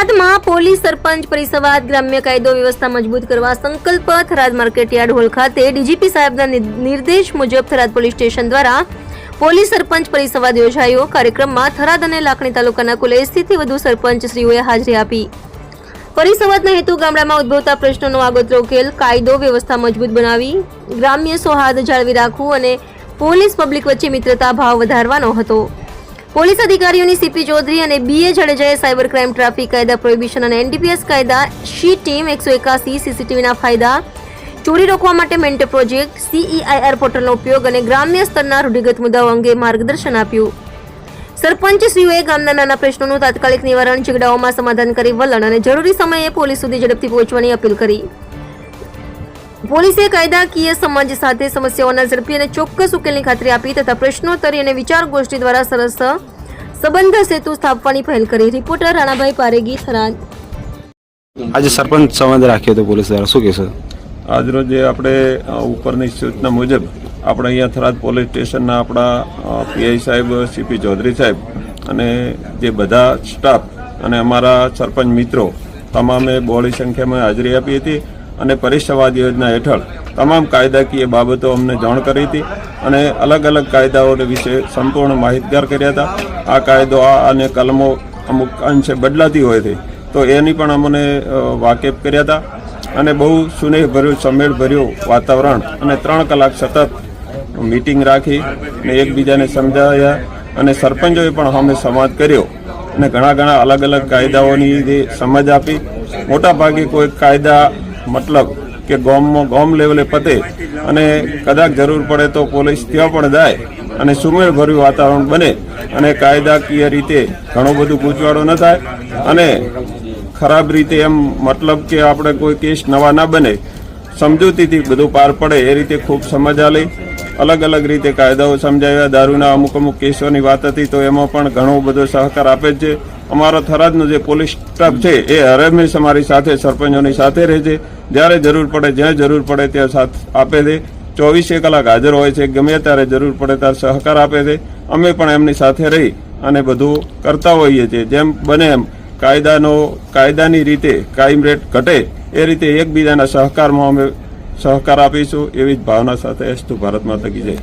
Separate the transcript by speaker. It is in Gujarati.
Speaker 1: થરાદમાં પોલીસ સરપંચ પરિસંવાદ, ગ્રામ્ય કાયદો વ્યવસ્થા મજબૂત કરવા સંકલ્પ, થરાદ માર્કેટયાર્ડ હોલ ખાતે ડીજીપી સાહેબના નિર્દેશ મુજબ થરાદ પોલીસ સ્ટેશન દ્વારા પોલીસ સરપંચ પરિસંવાદ યોજાયો. કાર્યક્રમમાં થરાદ અને લાખણી તાલુકાના કુલ 80 થી વધુ સરપંચશ્રીઓએ હાજરી આપી. પરિસંવાદનો હેતુ ગામડામાં ઉદ્ભવતા પ્રશ્નોનો આગોતરો ઉકેલ, કાયદો વ્યવસ્થા મજબૂત બનાવી, ગ્રામ્ય સૌહાર્દ જાળવી રાખવું અને પોલીસ પબ્લિક વચ્ચે મિત્રતા, ભાવ વધારવાનો હતો. પોલીસ અધિકારીઓની સીપી ચૌધરી અને બીએ જાડેજાએ સાયબર ક્રાઇમ ટ્રાફિક કાયદા પ્રોહિબિશન અને એનડીપીએસ કાયદા શી ટીમ એકસો એકાસી સીસીટીવીના ફાયદા, ચોરી રોકવા માટે મેન્ટ પ્રોજેક્ટ સીઈઆઈઆર પોર્ટલનો ઉપયોગ અને ગ્રામ્ય સ્તરના રૂઢિગત મુદ્દાઓ અંગે માર્ગદર્શન આપ્યું. સરપંચશ્રીઓએ ગામના નાના પ્રશ્નોનું તાત્કાલિક નિવારણ ઝઘડાઓમાં સમાધાન કરી વલણ અને જરૂરી સમયે પોલીસ સુધી ઝડપથી પહોંચવાની અપીલ કરી. પોલીસે કાયદાકીય સમાજ સાથે સમસ્યાઓના ઝડપી અને ચોક્કસ ઉકેલની ખાતરી આપી તથા પ્રશ્નોત્તરી અને વિચાર ગોષ્ઠી દ્વારા સરસ સંબંધ સેતુ સ્થાપવાની પહેલ કરી. રિપોર્ટર રાણાભાઈ પારેગી થરાદ.
Speaker 2: આજે સરપંચ સંવાદ રાખ્યો હતો પોલીસ દ્વારા શું કહેશો?
Speaker 3: આજરોજ જે આપણે ઉપરની સૂચના મુજબ આપણે અહીંયા થરાદ પોલીસ સ્ટેશનના આપણા પીઆઈ સાહેબ સીપી ચૌધરી સાહેબ અને જે બધા સ્ટાફ અને અમારા સરપંચ મિત્રો તમામે બહોળી સંખ્યામાં હાજરી આપી હતી. અને પરિસંવાદ યોજના હેઠળ તમામ કાયદાકીય બાબતો અમને જાણ કરી હતી અને અલગ અલગ કાયદાઓ વિશે સંપૂર્ણ માહિતગાર કર્યા હતા. આ કાયદો, આ અને કલમો અમુક અંશે બદલાતી હોય છે, તો એની પણ અમને વાકેફ કર્યા હતા અને બહુ સુનેહભર્યું, સમેળભર્યું વાતાવરણ અને ત્રણ કલાક સતત મીટિંગ રાખી અને એકબીજાને સમજાવ્યા અને સરપંચોએ પણ અમે સંવાદ કર્યો અને ઘણા ઘણા અલગ અલગ કાયદાઓની જે સમજ આપી. મોટાભાગે કોઈ કાયદા મતલબ કે ગોમમાં ગોમ લેવલે પતે અને કદાચ જરૂર પડે તો પોલીસ ત્યાં પણ જાય અને સુમેળભર્યું વાતાવરણ બને અને કાયદાકીય રીતે ઘણો બધું ગૂંચવાડો ન થાય અને ખરાબ રીતે એમ મતલબ કે આપણે કોઈ કેસ નવા ના બને. સમજૂતીથી બધું પાર પડે એ રીતે ખૂબ સમજ આલી અલગ અલગ રીતે કાયદાઓ સમજાવ્યા. દારૂના અમુક અમુક કેસોની વાત હતી તો એમાં પણ ઘણો બધો સહકાર આપે જ છે. અમારો થરાદનો જે પોલીસ સ્ટાફ છે, એ હરમેશ અમારી સાથે, સરપંચોની સાથે રહે છે. જ્યારે જરૂર પડે, જ્યાં જરૂર પડે, ત્યાં સાથ આપે છે. ચોવીસે કલાક હાજર હોય છે. ગમે ત્યારે જરૂર પડે, ત્યારે સહકાર આપે છે. અમે પણ એમની સાથે રહી અને બધું કરતા હોઈએ છીએ. જેમ બને એમ, કાયદાનો, કાયદાની રીતે ક્રાઇમ રેટ ઘટે, એ રીતે એકબીજાના સહકારમાં અમે સહકાર આપીશું. એવી જ ભાવના સાથે અસ્તુ ભારત માતા કી